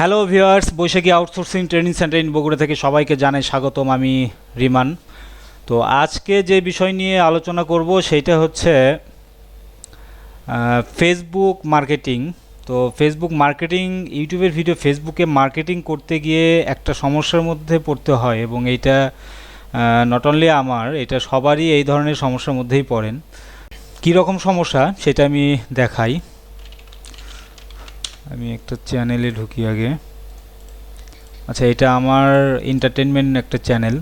Hello viewers Baishakhi outsourcing training centre in Bogura থেকে সবাইকে জানাই স্বাগতম, আমি রিমান। তো আজকে যে বিষয় নিয়ে আলোচনা করব সেটা হচ্ছে ফেসবুক মার্কেটিং তো ফেসবুক মার্কেটিং ইউটিউবের ভিডিও ফেসবুকে মার্কেটিং করতে গিয়ে একটা সমস্যার মধ্যে পড়তে হয় এবং এইটা নট অনলি আমার, এটা সবারই এই ধরনের সমস্যার মধ্যেই পড়েন। কী রকম সমস্যা সেটা আমি দেখাই। আমি একটা চ্যানেলে ঢুকি আগে। আচ্ছা এটা আমার এন্টারটেনমেন্ট একটা চ্যানেল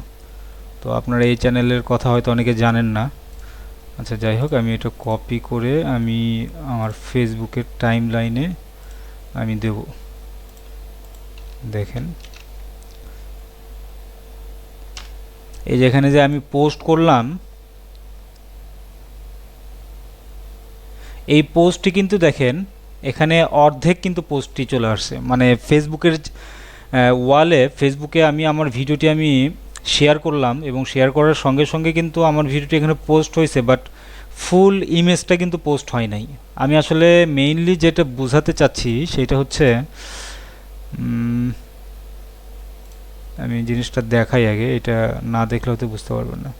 তো আপনারা এই চ্যানেলের কথা হয়তো অনেকে জানেন না। আচ্ছা যাই হোক, আমি এটা কপি করে আমি আমার ফেসবুকের টাইম লাইনে আমি দেব। দেখেন। এই যেখানে যে আমি পোস্ট করলাম, এই পোস্টটি কিন্তু দেখেন এখানে অর্ধেক কিন্তু পোস্টটি চলে আসছে। মানে ফেসবুকের ওয়ালে ফেসবুকে আমি আমার ভিডিওটি আমি শেয়ার করলাম এবং শেয়ার করার সঙ্গে সঙ্গে কিন্তু আমার ভিডিওটি এখানে পোস্ট হয়েছে, বাট ফুল ইমেজটা কিন্তু পোস্ট হয় নাই। আমি আসলে মেইনলি যেটা বোঝাতে চাচ্ছি সেটা হচ্ছে আমি জিনিসটা দেখাই আগে, এটা না দেখলে হয়তো বুঝতে পারবেন না।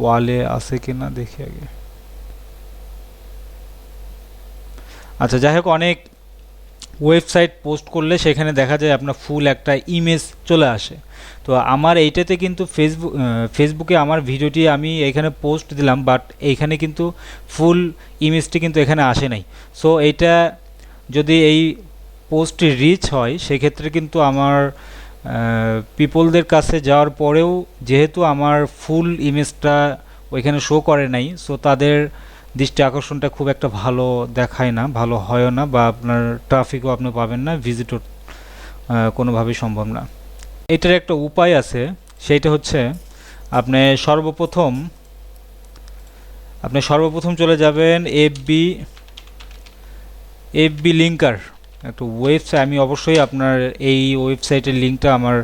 ওয়ালে আছে কি না দেখি আগে। আচ্ছা যাই হোক, অনেক ওয়েবসাইট পোস্ট করলে সেখানে দেখা যায় আপনার ফুল একটা ইমেজ চলে আসে। তো আমার এইটাতে কিন্তু ফেসবুক ফেসবুকে আমার ভিডিওটি আমি এখানে পোস্ট দিলাম বাট এইখানে কিন্তু ফুল ইমেজটি কিন্তু এখানে আসে নাই। সো এইটা যদি এই পোস্টটি রিচ হয়, সেক্ষেত্রে কিন্তু আমার পিপলদের কাছে যাওয়ার পরেও যেহেতু আমার ফুল ইমেজটা ওইখানে শো করে নাই সো তাদের দৃষ্টি আকর্ষণটা খুব একটা ভালো দেখায় না, ভালো হয়ও না বা আপনার ট্রাফিকও আপনি পাবেন না ভিজিটর কোনোভাবেই সম্ভব না। এটার একটা উপায় আছে, সেইটা হচ্ছে আপনি সর্বপ্রথম আপনি সর্বপ্রথম চলে যাবেন এফবি এফবি লিঙ্কার একটা ওয়েবসাইট আমি অবশ্যই আপনার এই ওয়েবসাইটের লিঙ্কটা আমার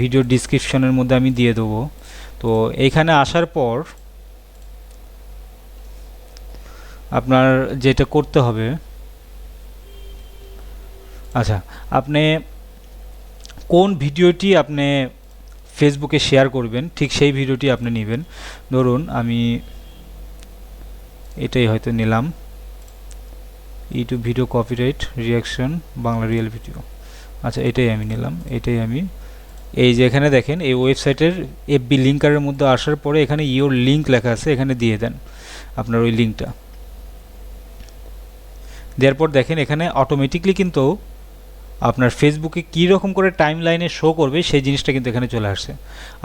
ভিডিও ডিসক্রিপশনের মধ্যে আমি দিয়ে দেবো। তো এইখানে আসার পর আপনার যেটা করতে হবে আচ্ছা আপনি কোন ভিডিওটি আপনি ফেসবুকে শেয়ার করবেন, ঠিক সেই ভিডিওটি আপনি নেবেন। ধরুন আমি এটাই হয়তো নিলাম। YouTube video copyright reaction Bangla real video আচ্ছা এটাই আমি নিলাম, এটাই আমি। এই যে এখানে দেখেন, এই ওয়েবসাইটের এফবি লিঙ্কারের মধ্যে আসার পরে এখানে ইওর লিঙ্ক লেখা আছে, এখানে দিয়ে দেন আপনার ওই লিঙ্কটা দেওয়ার পর দেখেন, এখানে অটোমেটিকলি কিন্তু আপনার ফেসবুকে কী রকম করে টাইম লাইনে শো করবে, সেই জিনিসটা কিন্তু এখানে চলে আসছে।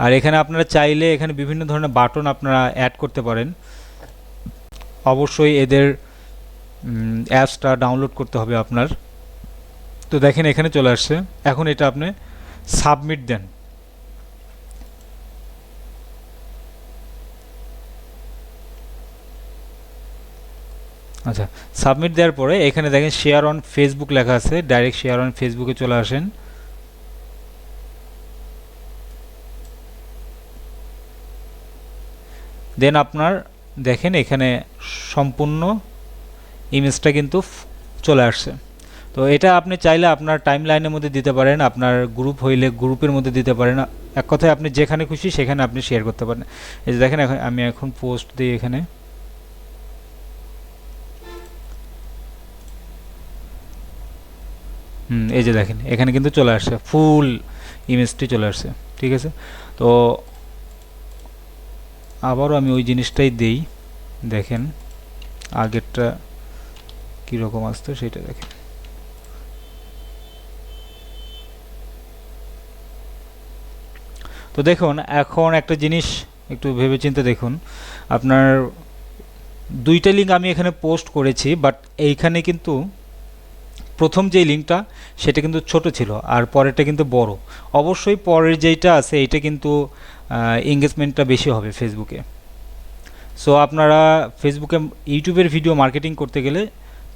আর এখানে আপনারা চাইলে এখানে বিভিন্ন ধরনের বাটন আপনারা অ্যাড করতে পারেন। অবশ্যই এদের অ্যাপসটা ডাউনলোড করতে হবে আপনার। তো দেখেন, এখানে চলে আসছে। এখন এটা আপনি সাবমিট দেন। আচ্ছা সাবমিট দেওয়ার পরে এখানে দেখেন শেয়ার অন ফেসবুক লেখা আছে। ডাইরেক্ট শেয়ার অন ফেসবুকে চলে আসেন। দেন আপনার, দেখেন, এখানে সম্পূর্ণ ইমেজটা কিন্তু চলে আসছে। তো এটা আপনি চাইলে আপনার টাইম লাইনের মধ্যে দিতে পারেন, আপনার গ্রুপ হইলে গ্রুপের মধ্যে দিতে পারেন। এক কথায় আপনি যেখানে খুশি সেখানে আপনি শেয়ার করতে পারেন। এই যে দেখেন এখন, আমি এখন পোস্ট দিই এখানে। হুম, এই যে দেখেন, এখানে কিন্তু চলে আসছে ফুল ইমেজটি চলে আসছে, ঠিক আছে? তো আবারও আমি ওই জিনিসটাই দেই, দেখেন, আগেরটা কীরকম আসতো সেটা দেখেন তো দেখুন, এখন একটা জিনিস একটু ভেবে চিন্তে দেখুন। আপনার দুইটা লিঙ্ক আমি এখানে পোস্ট করেছি বাট এইখানে কিন্তু প্রথম যে লিঙ্কটা সেটা কিন্তু ছোট ছিল, আর পরেরটা কিন্তু বড়। অবশ্যই পরের যেইটা আছে, এইটা কিন্তু এঙ্গেজমেন্টটা বেশি হবে ফেসবুকে সো আপনারা ফেসবুকে ইউটিউবের ভিডিও মার্কেটিং করতে গেলে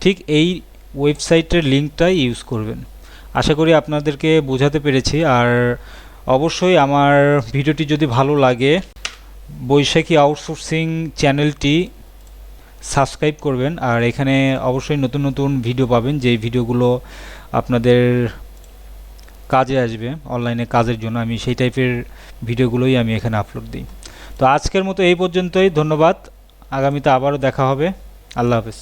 ঠিক এই ওয়েবসাইটের লিঙ্কটাই ইউজ করবেন। আশা করি আপনাদেরকে বোঝাতে পেরেছি। আর অবশ্যই আমার ভিডিওটি যদি ভালো লাগে, বৈশাখী আউটসোর্সিং চ্যানেলটি সাবস্ক্রাইব করবেন। আর এখানে অবশ্যই নতুন নতুন ভিডিও পাবেন যে ভিডিওগুলো আপনাদের কাজে আসবে, অনলাইনে কাজের জন্য। আমি সেই টাইপের ভিডিওগুলোই আমি এখানে আপলোড দিই। তো আজকের মতো এই পর্যন্তই। ধন্যবাদ। আগামীতে আবারও দেখা হবে। আল্লাহ হাফেজ।